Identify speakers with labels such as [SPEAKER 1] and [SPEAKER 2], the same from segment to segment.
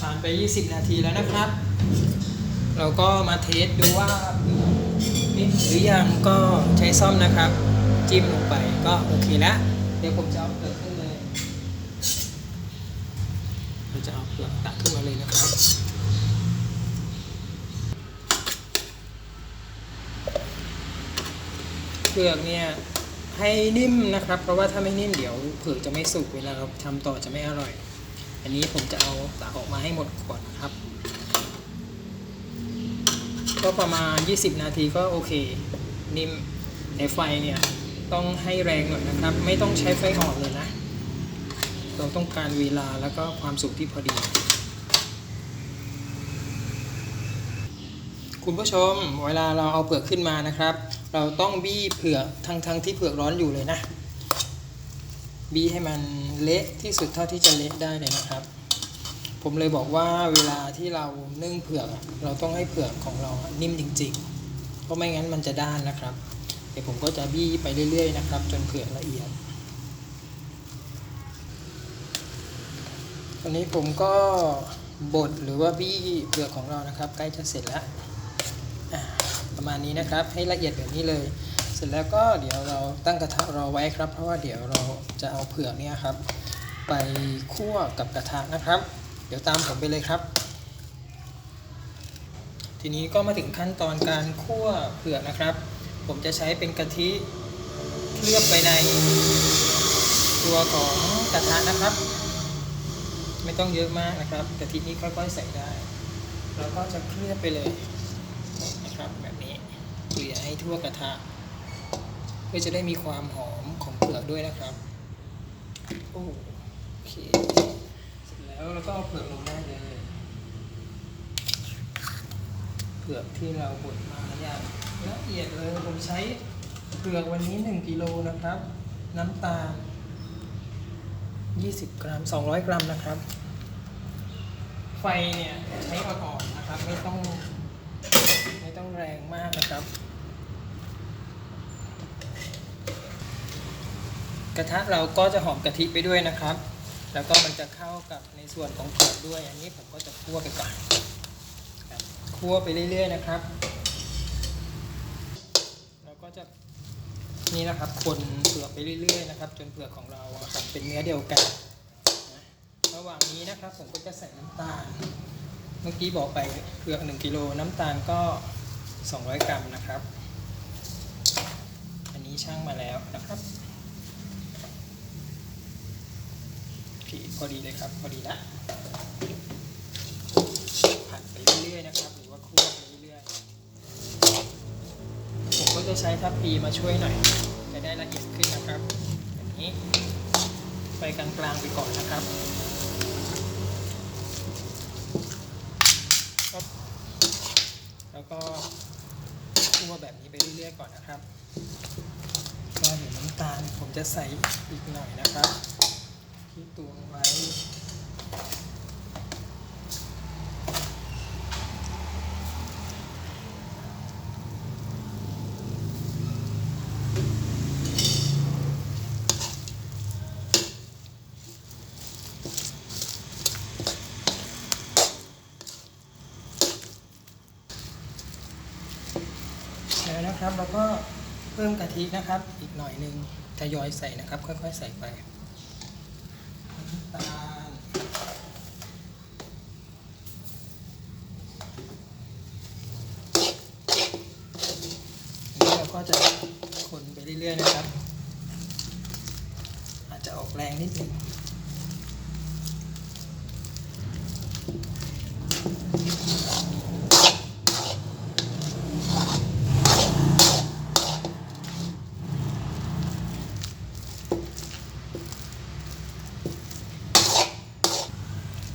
[SPEAKER 1] ผ่านไป 20 นาทีแล้วนะครับ เราก็มาเทสดูว่านิ่มหรือยังก็ใช้ซ่อมนะครับ จิ้มลงไปก็โอเคแล้ว เดี๋ยวผมจะเอาเปลือกขึ้นเลยเราจะเอาเปลือกตักขึ้นมาเลยนะครับเปลือกเนี่ยให้นิ่มนะครับ เพราะว่าถ้าไม่นิ่มเดี๋ยวเผือกจะไม่สุกเวลาเราทำต่อจะไม่อร่อย อันนี้ผมจะเอาตักออกมาให้หมดก่อนะครับ ก็ประมาณ 20 นาทีก็โอเค นิ่มในไฟเนี่ยต้องให้แรงหน่อยนะครับ ไม่ต้องใช้ไฟอ่อนเลยนะ เราต้องการเวลาแล้วก็ความสุกที่พอดี คุณผู้ชมเวลาเราเอาเผือกขึ้นมานะครับ เราต้องบี้เผือกทั้งทั้งที่เผือกร้อนอยู่เลยนะ บี้ให้มันเละที่สุดเท่าที่จะเละได้เลยนะครับ ผมเลยบอกว่าเวลาที่เรานึ่งเผือกเราต้องให้เผือกของเรานิ่มจริงๆ เพราะไม่งั้นมันจะด้านนะครับ เดี๋ยวผมก็จะบี้ไปเรื่อยๆนะครับ จนเผือกละเอียดตอนนี้ผมก็บดหรือว่าบี้เผือกของเรานะครับ ใกล้จะเสร็จแล้วประมาณนี้นะครับให้ละเอียดแบบนี้เลย เสร็จแล้วก็เดี๋ยวเราตั้งกระทะรอไว้ครับ เพราะว่าเดี๋ยวเราจะเอาเผือกเนี่ยครับ ไปคั่วกับกระทะนะครับ เดี๋ยวตามผมไปเลยครับ ทีนี้ก็มาถึงขั้นตอนการคั่วเผือกนะครับ ผมจะใช้เป็นกะทิเคลือบไปในตัวของกระทะนะครับ ไม่ต้องเยอะมากนะครับกะทินี้ค่อยๆใส่ได้ แล้วก็จะเคลือบไปเลยนะครับแบบนี้เกลี่ยให้ทั่วกระทะ พื่อจะได้มีความหอมของเปลือกด้วยนะครับโอเคเสร็จแล้วเราก็เอาเปลือกลงได้เลยเปลือกที่เราบดมาอย่างละเอียดเลยผมใช้เปลือกวันนี้ 1กิโลนะครับ น้ำตาล 20 กรัม 200 กรัมนะครับ ไฟเนี่ยใช้อ่อนๆนะครับ ไม่ต้องไม่ต้องแรงมากนะครับ กระทะเราก็จะหอมกะทิไปด้วยนะครับ แล้วก็มันจะเข้ากับในส่วนของเปลือกด้วย อันนี้ผมก็จะคั่วไปก่อนคั่วไปเรื่อย ๆ นะครับแล้วก็จะนี่นะครับ คนเปลือกไปเรื่อย ๆ นะครับ จนเปลือกของเราครับเป็นเนื้อเดียวกันระหว่างนี้นะครับผมก็จะใส่น้ำตาล เมื่อกี้บอกไปเผือก1กิโลน้ำตาลก็ 200 กรัมนะครับ อันนี้ช่างมาแล้วนะครับ โอเคพอดีเลยครับ พอดีละผัดไปเรื่อยๆนะครับ หรือว่าคั่วไปเรื่อยๆผมก็จะใช้ทัพพีมาช่วยหน่อย จะได้ละเอียดขึ้นนะครับแบบนี้ ไปกลางๆไปก่อนนะครับแล้วก็คั่วแบบนี้ไปเรื่อยๆก่อนนะครับก็เดี๋ยวน้ำตาลผมจะใส่อีกหน่อยนะครับ ที่ตวงไว้แล้วนะครับแล้วก็เพิ่มกะทินะครับ อีกหน่อยหนึ่งทยอยใส่นะครับ ค่อยๆ ใส่ไปน้ำตาลอันนี้เรา ก็จะคนไปเรื่อยๆนะครับ อาจจะออกแรงนิดหนึง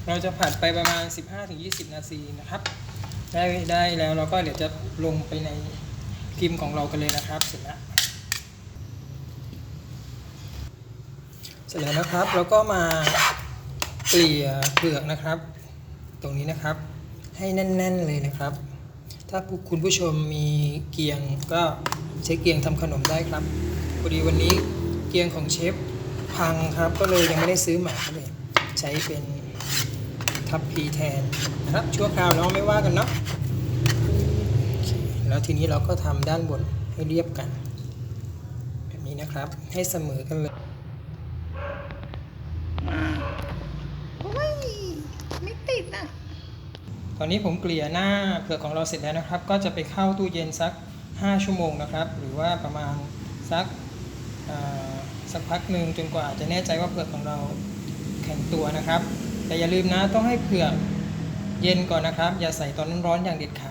[SPEAKER 1] เราจะผัดไปประมาณ 15-20 นาทีนะครับ ได้ได้แล้วเราก็เดี๋ยวจะลงไปใน พิมพ์ของเรากันเลยนะครับ เสร็จแล้วเสร็จแล้วนะครับเราก็มาเกลี่ยเปลือกนะครับ ตรงนี้นะครับ ให้แน่น ๆเลยนะครับ ถ้าคุณผู้ชมมีเกียงก็ใช้เกียงทำขนมได้ครับพอดีวันนี้เกียงของเชฟพังครับ ก็เลยยังไม่ได้ซื้อใหม่ก็เลยใช้เป็นทับพีแทนนะครับชั่วคราวเนาะไม่ว่ากันเนาะ แล้วทีนี้เราก็ทำด้านบนให้เรียบกัน แบบนี้นะครับให้เสมอกันเลย
[SPEAKER 2] โอ้ยไม่ติดอะ
[SPEAKER 1] ตอนนี้ผมเกลี่ยหน้าเผือกของเราเสร็จแล้วนะครับ ก็จะไปเข้าตู้เย็นสัก 5 ชั่วโมงนะครับ หรือว่าประมาณสักอ่าสักพักหนึ่งจนกว่าจะแน่ใจว่าเผือกของเราแข็งตัวนะครับ แต่อย่าลืมนะต้องให้เผือกเย็นก่อนนะครับ อย่าใส่ตอนร้อนๆอย่างเด็ดขาด